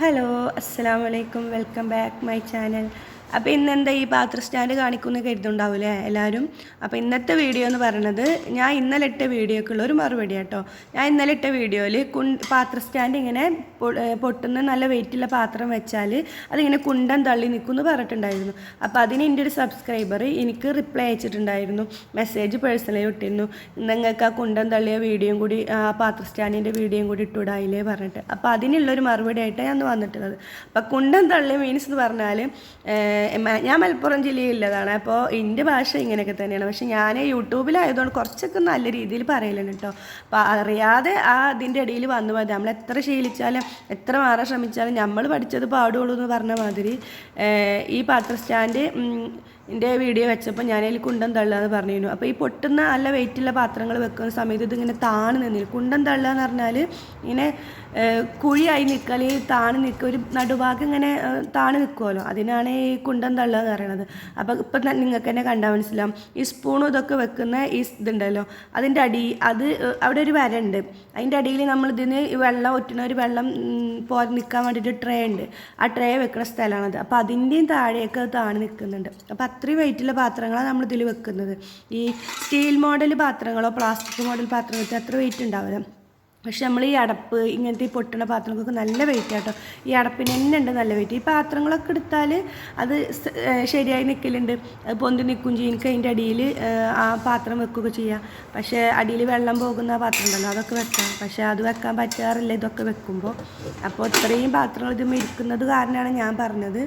Hello അസ്സാം വലൈക്കും welcome back my channel അപ്പോൾ ഇന്ന് എന്താ ഈ പാത്ര സ്റ്റാൻഡ് കാണിക്കുന്ന കരുതുണ്ടാവില്ലേ എല്ലാവരും? അപ്പോൾ ഇന്നത്തെ വീഡിയോ എന്ന് പറയുന്നത് ഞാൻ ഇന്നലെ ഇട്ട വീഡിയോക്കുള്ള ഒരു മറുപടി കേട്ടോ ഞാൻ ഇന്നലെ ഇട്ട വീഡിയോയിൽ കുൺ പാത്ര സ്റ്റാൻഡ് ഇങ്ങനെ പൊട്ടുന്ന നല്ല വെയിറ്റുള്ള പാത്രം വെച്ചാൽ അതിങ്ങനെ കുണ്ടൻ തള്ളി നിൽക്കും എന്ന് പറഞ്ഞിട്ടുണ്ടായിരുന്നു. അപ്പോൾ അതിന് എന്റെ ഒരു സബ്സ്ക്രൈബർ എനിക്ക് റിപ്ലൈ അയച്ചിട്ടുണ്ടായിരുന്നു. മെസ്സേജ് പേഴ്സണലി ഇട്ടിരുന്നു. നിങ്ങൾക്ക് ആ കുണ്ടൻ തള്ളിയ വീഡിയോയും കൂടി ആ പാത്ര സ്റ്റാൻഡിന്റെ വീഡിയോയും കൂടി ഇട്ടുവിടായില്ലേ? പറഞ്ഞിട്ട്. അപ്പോൾ അതിനുള്ളൊരു മറുപടി ആയിട്ടാണ് ഞാൻ വന്നിട്ടുള്ളത്. അപ്പോൾ കുണ്ടൻ തള്ളിയ മീൻസ് എന്ന് പറഞ്ഞാൽ ഞാൻ മലപ്പുറം ജില്ലയിലുള്ളതാണ്. അപ്പോൾ എന്റെ ഭാഷ ഇങ്ങനെയൊക്കെ തന്നെയാണ്. പക്ഷെ ഞാൻ യൂട്യൂബിലായതുകൊണ്ട് കുറച്ചൊക്കെ നല്ല രീതിയിൽ പറയലുണ്ട് കേട്ടോ അപ്പോൾ അറിയാതെ ആ അതിന്റെ ഇടയിൽ വന്നു പോയത്. നമ്മൾ എത്ര ശീലിച്ചാലും എത്ര മാറാൻ ശ്രമിച്ചാലും നമ്മൾ പഠിച്ചത് പാടുള്ളൂ എന്ന് പറഞ്ഞ മാതിരി ഈ പാത്ര സ്റ്റാൻഡ് എന്റെ വീഡിയോ വെച്ചപ്പോൾ ഞാനതിൽ കുണ്ടം തള്ളുക എന്ന് പറഞ്ഞിരുന്നു. അപ്പോൾ ഈ പൊട്ടുന്ന നല്ല വെയിറ്റുള്ള പാത്രങ്ങൾ വെക്കുന്ന സമയത്ത് ഇതിങ്ങനെ താണ് നിന്നില്ല കുണ്ടം തള്ളുക എന്ന് പറഞ്ഞാൽ ഇങ്ങനെ കുഴിയായി നിൽക്കുക അല്ലെങ്കിൽ താണ് നിൽക്കുക ഒരു നടുഭാഗം ഇങ്ങനെ താണു നിൽക്കുമല്ലോ അതിനാണ് ഈ കുണ്ടം തള്ളുക എന്ന് പറയുന്നത് അപ്പോൾ ഇപ്പം നിങ്ങൾക്ക് തന്നെ കണ്ടാൽ മനസ്സിലാവും. ഈ സ്പൂണും ഇതൊക്കെ വെക്കുന്ന ഈ ഇതുണ്ടല്ലോ. അതിന്റെ അടി അത് അവിടെ ഒരു വരണ്ട്. അതിന്റെ അടിയിൽ നമ്മൾ ഇതിന് വെള്ളം ഒറ്റുന്ന ഒരു വെള്ളം പോലെ നിൽക്കാൻ വേണ്ടിയിട്ട് ട്രേ ഉണ്ട്. ആ ട്രേ വെക്കുന്ന സ്ഥലമാണത്. അപ്പോൾ അതിന്റെയും താഴെയൊക്കെ അത് താണ് നിൽക്കുന്നുണ്ട് അപ്പോൾ അത്രയും വെയിറ്റുള്ള പാത്രങ്ങളാണ് നമ്മൾ ഇതിൽ വെക്കുന്നത്. ഈ സ്റ്റീൽ മോഡൽ പാത്രങ്ങളോ പ്ലാസ്റ്റിക് മോഡൽ പാത്രങ്ങൾക്ക് അത്ര വെയിറ്റ് ഉണ്ടാവില്ല. പക്ഷെ നമ്മൾ ഈ അടപ്പ് ഇങ്ങനത്തെ ഈ പൊട്ടുന്ന പാത്രങ്ങൾക്ക് നല്ല വെയിറ്റ് കേട്ടോ ഈ അടപ്പിന് തന്നെ ഉണ്ട് നല്ല വെയിറ്റ് ഈ പാത്രങ്ങളൊക്കെ എടുത്താൽ അത് ശരിയായി നിൽക്കലുണ്ട് അത് പൊന്തി നിൽക്കും ചെയ്യും. എനിക്ക് അതിന്റെ അടിയിൽ ആ പാത്രം വെക്കുകയൊക്കെ ചെയ്യാം. പക്ഷേ അടിയിൽ വെള്ളം പോകുന്ന പാത്രം ഉണ്ടല്ലോ അതൊക്കെ വെക്കാം. പക്ഷേ അത് വെക്കാൻ പറ്റാറില്ല ഇതൊക്കെ വെക്കുമ്പോൾ. അപ്പോൾ ഇത്രയും പാത്രങ്ങൾ ഇത് ഇരിക്കുന്നത് കാരണമാണ് ഞാൻ പറഞ്ഞത്.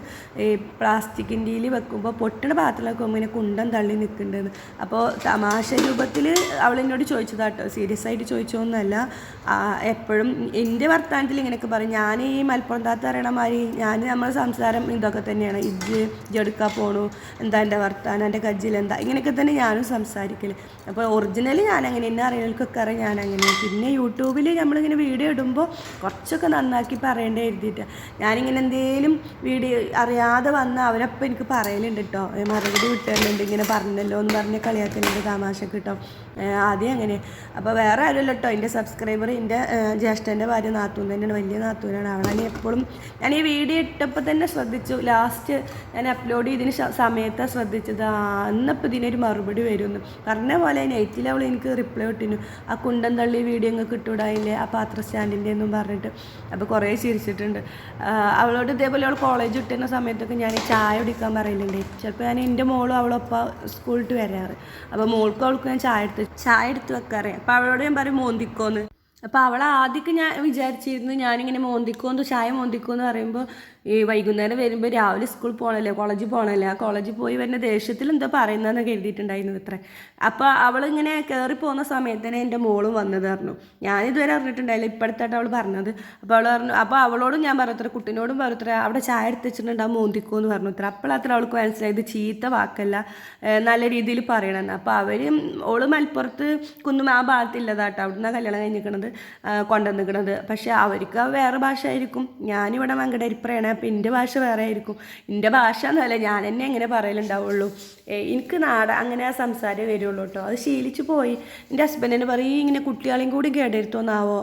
ഈ പ്ലാസ്റ്റിക്കിന്റെ വെക്കുമ്പോൾ പൊട്ടുന്ന പാത്രങ്ങളൊക്കെ ഇങ്ങനെ കുണ്ടം തള്ളി നിൽക്കുന്നുണ്ടെന്ന് അപ്പോൾ തമാശ രൂപത്തിൽ അവൾ എന്നോട് ചോദിച്ചതാട്ടോ. സീരിയസ് ആയിട്ട് ചോദിച്ചതൊന്നുമല്ല. ആ, എപ്പോഴും എന്റെ വർത്തമാനത്തിൽ ഇങ്ങനെയൊക്കെ പറയും. ഞാൻ ഈ മലപ്പുറം താത്ത അറിയണമാതിരി ഞാൻ നമ്മുടെ സംസാരം ഇതൊക്കെ തന്നെയാണ്. ഇജ്ജ് ജെടുക്കാൻ പോണു? എന്താ എന്റെ വർത്താനം? എന്റെ കജ്ജിൽ എന്താ? ഇങ്ങനെയൊക്കെ തന്നെ ഞാനും സംസാരിക്കൽ അപ്പോൾ ഒറിജിനലി ഞാൻ അങ്ങനെ എന്നെ അറിയുന്നവർക്കൊക്കെ അറിയാം ഞാൻ അങ്ങനെ പിന്നെ യൂട്യൂബിൽ നമ്മളിങ്ങനെ വീഡിയോ ഇടുമ്പോൾ കുറച്ചൊക്കെ നന്നാക്കി പറയേണ്ടി എഴുതിയിട്ട് ഞാനിങ്ങനെ എന്തെങ്കിലും വീഡിയോ അറിയാതെ വന്ന അവരപ്പം എനിക്ക് പറയലുണ്ട് കേട്ടോ മറുപടി വിട്ടുതരുന്നുണ്ട് ഇങ്ങനെ പറഞ്ഞല്ലോ എന്ന് പറഞ്ഞ് കളിയാക്കലുണ്ട് തമാശ കിട്ടും ആദ്യം അങ്ങനെ. അപ്പോൾ വേറെ ആരുമല്ലോ കേട്ടോ എന്റെ സബ്സ്ക്രൈബർ എന്റെ ജ്യേഷ്ഠന്റെ ഭാര്യ നാത്തൂൻ തന്നെയാണ് വലിയ നാത്തൂനാണ്. അവളാണ് എപ്പോഴും ഞാൻ ഈ വീഡിയോ ഇട്ടപ്പോൾ തന്നെ ശ്രദ്ധിച്ചു. ലാസ്റ്റ് ഞാൻ അപ്ലോഡ് ചെയ്തതിന് സമയത്താണ് ശ്രദ്ധിച്ചത്. അന്നപ്പോൾ ഇതിനൊരു മറുപടി വരുമെന്ന് പറഞ്ഞ പോലെ നൈറ്റിൽ അവൾ എനിക്ക് റിപ്ലൈ ഇട്ടിരുന്നു. ആ കുണ്ടൻ തള്ളി വീഡിയോ നിങ്ങൾക്ക് കിട്ടൂടായില്ലേ ആ പാത്ര സ്റ്റാൻഡിന്റെ എന്നും പറഞ്ഞിട്ട്. അപ്പോൾ കുറേ ചിരിച്ചിട്ടുണ്ട്. അവളോട് ഇതേപോലെ അവൾ കോളേജ് വിട്ടുന്ന സമയത്തൊക്കെ ഞാൻ ചായ കുടിക്കാൻ പറയലുണ്ട്. ചിലപ്പോൾ ഞാൻ എന്റെ മോളും അവളൊപ്പം സ്കൂളിട്ട് വരാറ്. അപ്പോൾ മോൾക്കും അവൾക്ക് ഞാൻ ചായ എടുത്ത് ചായ എടുത്ത് വെക്കാറ്. അപ്പോൾ അവളോട് ഞാൻ പറയും മോന്തിക്കോന്ന്. അപ്പോൾ അവളെ ആദ്യമൊക്കെ ഞാൻ വിചാരിച്ചിരുന്നു ഞാനിങ്ങനെ മോന്തിക്കോന്ന് ചായ മോന്തിക്കോന്ന് പറയുമ്പോൾ ഈ വൈകുന്നേരം വരുമ്പോൾ രാവിലെ സ്കൂളിൽ പോകണല്ലേ കോളേജിൽ പോകണല്ലേ ആ കോളേജിൽ പോയി വരുന്ന ദേഷ്യത്തിൽ എന്തോ പറയുന്നതെന്ന് കരുതിയിട്ടുണ്ടായിരുന്നു ഇത്ര. അപ്പോൾ അവളിങ്ങനെ കയറി പോകുന്ന സമയത്ത് തന്നെ എന്റെ മോളും വന്നത് പറഞ്ഞു. ഞാനിതുവരെ അറിഞ്ഞിട്ടുണ്ടായില്ല ഇപ്പോഴത്തായിട്ട് അവൾ പറഞ്ഞത്. അപ്പോൾ അവൾ പറഞ്ഞു അപ്പോൾ അവളോടും ഞാൻ പറഞ്ഞത്ര കുട്ടീനോടും പറഞ്ഞത്ര അവിടെ ചായ എടുത്തിട്ടുണ്ടാ മോന്തിക്കോ എന്ന് പറഞ്ഞു അത്ര അപ്പോഴത്ര അവൾക്ക് മനസ്സിലായത് ചീത്ത വാക്കല്ല നല്ല രീതിയിൽ പറയണമെന്ന് അപ്പോൾ അവർ ഓൾ മലപ്പുറത്ത് കുന്നും ആ ഭാഗത്തില്ലതാട്ടോ അവിടുന്ന് കല്യാണം കഴിഞ്ഞിരിക്കണത് കൊണ്ടുവന്നിരിക്കണത് പക്ഷേ അവർക്ക് വേറെ ഭാഷ ആയിരിക്കും ഞാനിവിടെ മങ്കടരിപ്പറയാണ് അപ്പോൾ എന്റെ ഭാഷ വേറെ ആയിരിക്കും. എന്റെ ഭാഷ എന്നല്ല ഞാൻ തന്നെ എങ്ങനെ പറയലുണ്ടാവുള്ളൂ. എനിക്ക് നാട അങ്ങനെ ആ സംസാരമേ വരുള്ളൂ കേട്ടോ അത് ശീലിച്ചു പോയി. എന്റെ ഹസ്ബൻഡിനെ പറയും ഇങ്ങനെ കുട്ടികളെയും കൂടി കേടരുത്തോന്നാവോ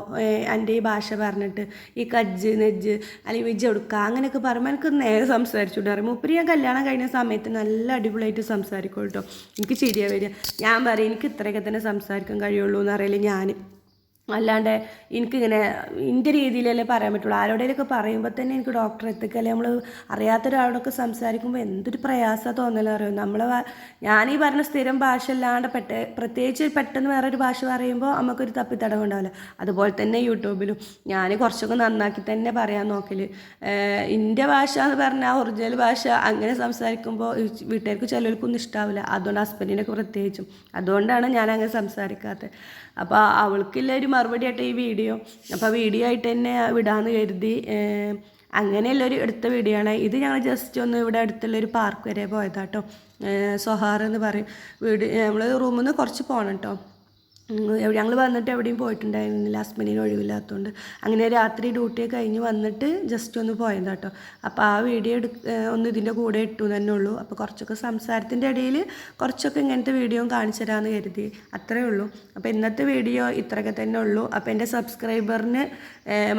എന്റെ ഈ ഭാഷ പറഞ്ഞിട്ട്? ഈ കജ്ജ് നെജ്ജ് അല്ലെങ്കിൽ വിജ് എടുക്കുക അങ്ങനെയൊക്കെ പറയുമ്പോൾ എനിക്ക് നേരെ സംസാരിച്ചുകൊണ്ട് പറയും മുപ്പരി ഞാൻ കല്യാണം കഴിഞ്ഞ സമയത്ത് നല്ല അടിപൊളിയായിട്ട് സംസാരിക്കും കേട്ടോ എനിക്ക് ചിരിയാ വരിക. ഞാൻ പറയും എനിക്ക് ഇത്രയൊക്കെ തന്നെ സംസാരിക്കാൻ കഴിയുള്ളൂ എന്നറിയില്ല ഞാൻ അല്ലാണ്ട് എനിക്കിങ്ങനെ എന്റെ രീതിയിലല്ലേ പറയാൻ പറ്റുള്ളൂ. ആരോടെങ്കിലൊക്കെ പറയുമ്പോൾ തന്നെ എനിക്ക് ഡോക്ടറെ എത്തിക്കല്ലേ നമ്മൾ അറിയാത്ത ഒരാളോടൊക്കെ സംസാരിക്കുമ്പോൾ എന്തൊരു പ്രയാസം തോന്നലോ അറിയും? നമ്മൾ ഞാനീ പറഞ്ഞ സ്ഥിരം ഭാഷ അല്ലാണ്ട് പെട്ട പ്രത്യേകിച്ച് പെട്ടെന്ന് വേറൊരു ഭാഷ പറയുമ്പോൾ നമുക്കൊരു തപ്പിത്തടവ് ഉണ്ടാവില്ല അതുപോലെ തന്നെ യൂട്യൂബിലും ഞാൻ കുറച്ചൊക്കെ നന്നാക്കി തന്നെ പറയാൻ നോക്കൽ എന്റെ ഭാഷ എന്ന് പറഞ്ഞാൽ ഒറിജിനൽ ഭാഷ. അങ്ങനെ സംസാരിക്കുമ്പോൾ ഈ വീട്ടുകാർക്ക് ചിലർക്കൊന്നും ഇഷ്ടാവില്ല അതുകൊണ്ട് ഹസ്ബൻഡിനൊക്കെ പ്രത്യേകിച്ചും. അതുകൊണ്ടാണ് ഞാൻ അങ്ങനെ സംസാരിക്കാത്തത് അപ്പോൾ അവൾക്കില്ല ഒരു മറുപടി ആയിട്ട് ഈ വീഡിയോ. അപ്പോൾ വീഡിയോ ആയിട്ട് തന്നെ വിടാമെന്ന് കരുതി. അങ്ങനെയുള്ള ഒരു എടുത്ത വീഡിയോ ആണ്. ഇത് ഞങ്ങൾ ജസ്റ്റ് ഒന്ന് ഇവിടെ അടുത്തുള്ളൊരു പാർക്ക് വരെ പോയതാട്ടോ. സൊഹാർ എന്ന് പറയും. വീട് നമ്മൾ റൂമിൽ നിന്ന് കുറച്ച് പോകണം കേട്ടോ ഞങ്ങൾ വന്നിട്ട് എവിടെയും പോയിട്ടുണ്ടായിരുന്നില്ല. ഹസ്ബൻഡിന് ഒഴിവില്ലാത്തതുകൊണ്ട് അങ്ങനെ രാത്രി ഡ്യൂട്ടി കഴിഞ്ഞ് വന്നിട്ട് ജസ്റ്റ് ഒന്ന് പോയത് കേട്ടോ അപ്പോൾ ആ വീഡിയോ എടു ഒന്ന് ഇതിന്റെ കൂടെ ഇട്ടു തന്നെ ഉള്ളൂ. അപ്പോൾ കുറച്ചൊക്കെ സംസാരത്തിന്റെ ഇടയിൽ കുറച്ചൊക്കെ ഇങ്ങനത്തെ വീഡിയോ കാണിച്ചു തരാമെന്ന് കരുതി. അത്രേ ഉള്ളൂ. അപ്പോൾ ഇന്നത്തെ വീഡിയോ ഇത്രയൊക്കെ തന്നെ ഉള്ളൂ. അപ്പോൾ എന്റെ സബ്സ്ക്രൈബറിന്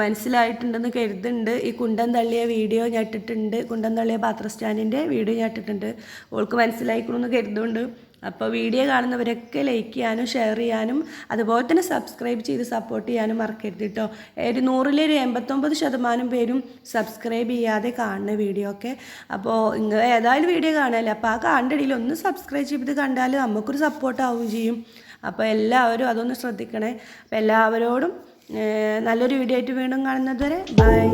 മനസ്സിലായിട്ടുണ്ടെന്ന് കരുതുന്നുണ്ട്. ഈ കുണ്ടൻ തള്ളിയ വീഡിയോ ഞാൻ ഇട്ടിട്ടുണ്ട്. തള്ളിയ പാത്ര സ്റ്റാൻഡിന്റെ വീഡിയോ ഞാൻ ഇട്ടിട്ടുണ്ട്. ഓൾക്ക് മനസ്സിലായിക്കണമെന്ന് കരുതുന്നുണ്ട്. അപ്പോൾ വീഡിയോ കാണുന്നവരൊക്കെ ലൈക്ക് ചെയ്യാനും ഷെയർ ചെയ്യാനും അതുപോലെ തന്നെ സബ്സ്ക്രൈബ് ചെയ്ത് സപ്പോർട്ട് ചെയ്യാനും മറക്കരുത് കേട്ടോ ഒരു നൂറിലൊരു എൺപത്തൊമ്പത് ശതമാനം പേരും സബ്സ്ക്രൈബ് ചെയ്യാതെ കാണുന്ന വീഡിയോ ഒക്കെ. അപ്പോൾ നിങ്ങൾ ഏതായാലും വീഡിയോ കാണാമല്ലോ അപ്പോൾ ആ കാണേണ്ട ഒന്ന് സബ്സ്ക്രൈബ് ചെയ്ത് കണ്ടാൽ നമുക്കൊരു സപ്പോർട്ട് ആവുകയും ചെയ്യും. അപ്പോൾ എല്ലാവരും അതൊന്ന് ശ്രദ്ധിക്കണേ. അപ്പോൾ എല്ലാവരോടും നല്ലൊരു വീഡിയോ ആയിട്ട് വീണ്ടും കാണുന്നത് വരെ ബൈ